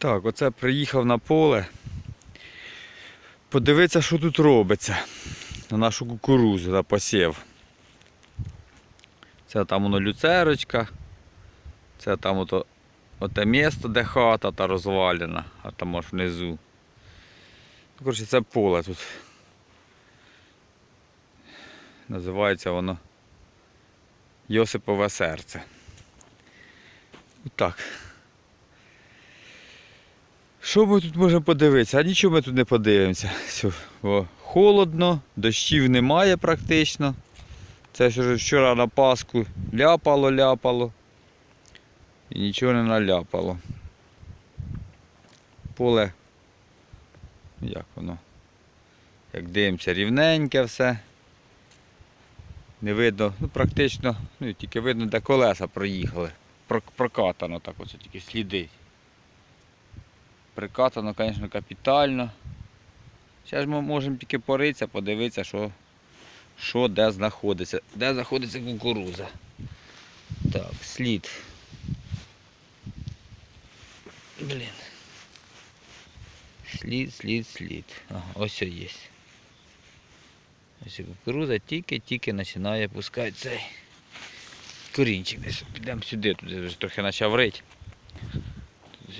Так, оце приїхав на поле. Подивитися, що тут робиться. На нашу кукурузу на посів. Це там воно люцерочка. Це там ото, оте місто, де хата та розвалена, а там аж внизу. Ну, коротше, це поле тут. Називається воно Йосипове серце. Так. Що ми тут можемо подивитися? А нічого ми тут не подивимося. Бо холодно, дощів немає практично. Це вже вчора на Пасху ляпало, ляпало. І нічого не наляпало. Поле, як воно? Як дивимося, рівненьке все. Не видно, ну практично, ну тільки видно, де колеса проїхали. Прокатано так оце тільки сліди. Прикатано, звісно, капітально. Зараз ми можемо тільки поритися, подивитися, що, що де знаходиться. Де знаходиться кукуруза. Так, слід. Блін. Слід, слід, слід. Ага, ось є. Ось кукуруза тільки-тільки починає пускати цей корінчик. Підемо сюди, тут вже трохи почав рить.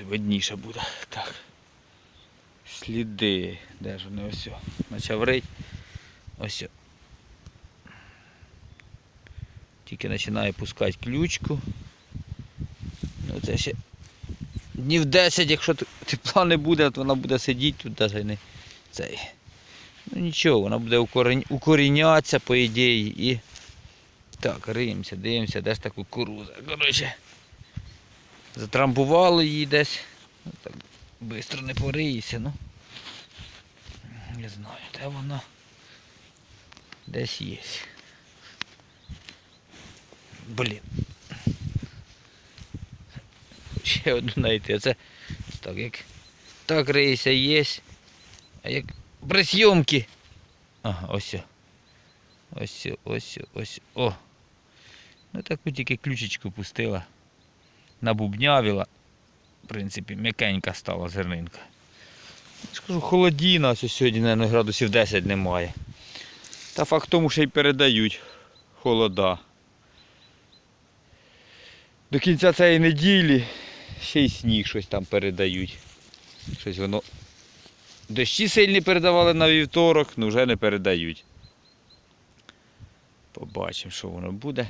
Видніше буде. Так. Сліди. Де ж вони ось? Почав рить. Ось. Тільки починає пускати ключку. Ну це ще днів 10, якщо тепла не буде, то вона буде сидіти тут навіть не цей. Ну нічого, вона буде укорінятися, по ідеї. І... Так, риємося, дивимося, де ж та кукуруза. Коротше, затрамбували її десь. Ну, так швидко не пориється, ну. Не знаю, де вона. Десь є. Блін. Ще одну знайти. Це так як так риється є. А як при зйомки. Ага, ось. Ось, ось, ось. О. Ну таку тільки ключечку пустила. Набубнявила. В принципі, м'якенька стала зернинка. Я ж кажу, холодіна, ось сьогодні, мабуть, градусів 10 немає. Та факт тому, що й передають холода. До кінця цієї неділі ще й сніг щось там передають. Щось воно. Дощі сильні передавали на вівторок, ну вже не передають. Побачимо, що воно буде.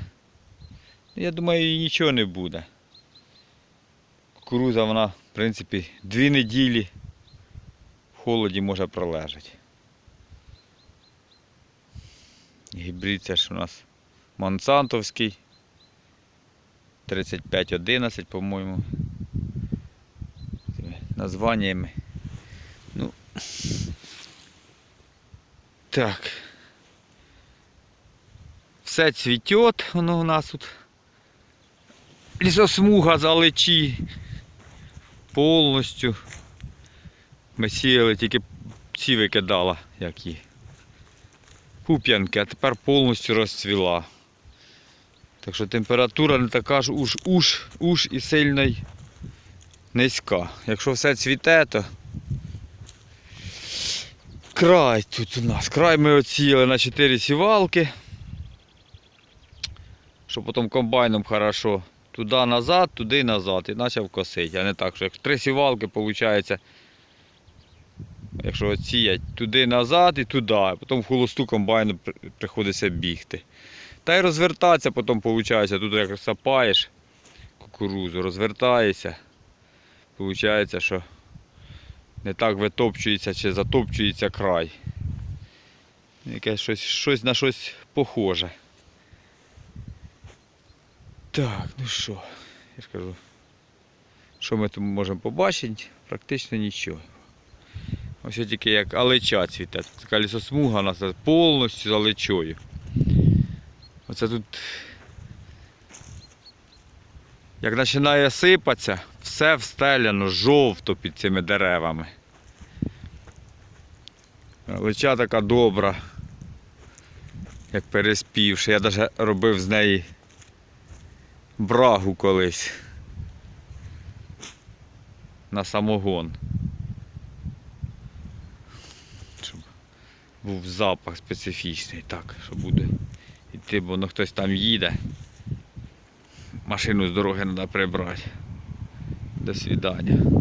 Ну, Я думаю, нічого не буде. Кукуруза вона, в принципі, дві неділі в холоді може пролежати. Гібрид це ж у нас Монсантовський. 3511, по-моєму. Названнями. Ну. Так. Все цвітет, воно у нас тут. Лісосмуга залечі. Повністю. Ми сіяли, тільки ці викидала, як її. Пуп'янки, а тепер повністю розцвіла. Так що температура не така ж уж, уж, уж і сильно низька. Якщо все цвіте, то край тут у нас. Край ми оціяли на 4 сівалки. Щоб потім комбайном хорошо туди назад, туди назад і почав косити. А не так, що як три сівалки, виходить, якщо оціять туди назад і туди, а потім в холосту комбайну приходиться бігти. Та й розвертатися потім виходить, тут як сапаєш кукурузу, розвертаєшся. Виходить, що не так витопчується чи затопчується край. Якесь щось, щось на щось похоже. Так, ну що, я ж кажу, що ми тут можемо побачити? Практично нічого. Ось тільки як алеча цвіте. Така лісосмуга у нас повністю з алечою. Оце тут. Як починає сипатися, все встеляно жовто під цими деревами. Лича така добра, як переспівши. Я навіть робив з неї брагу колись. на самогон. Щоб був запах специфічний, так, що буде йти, бо ну, хтось там їде. Машину з дороги треба прибрати. До свидання.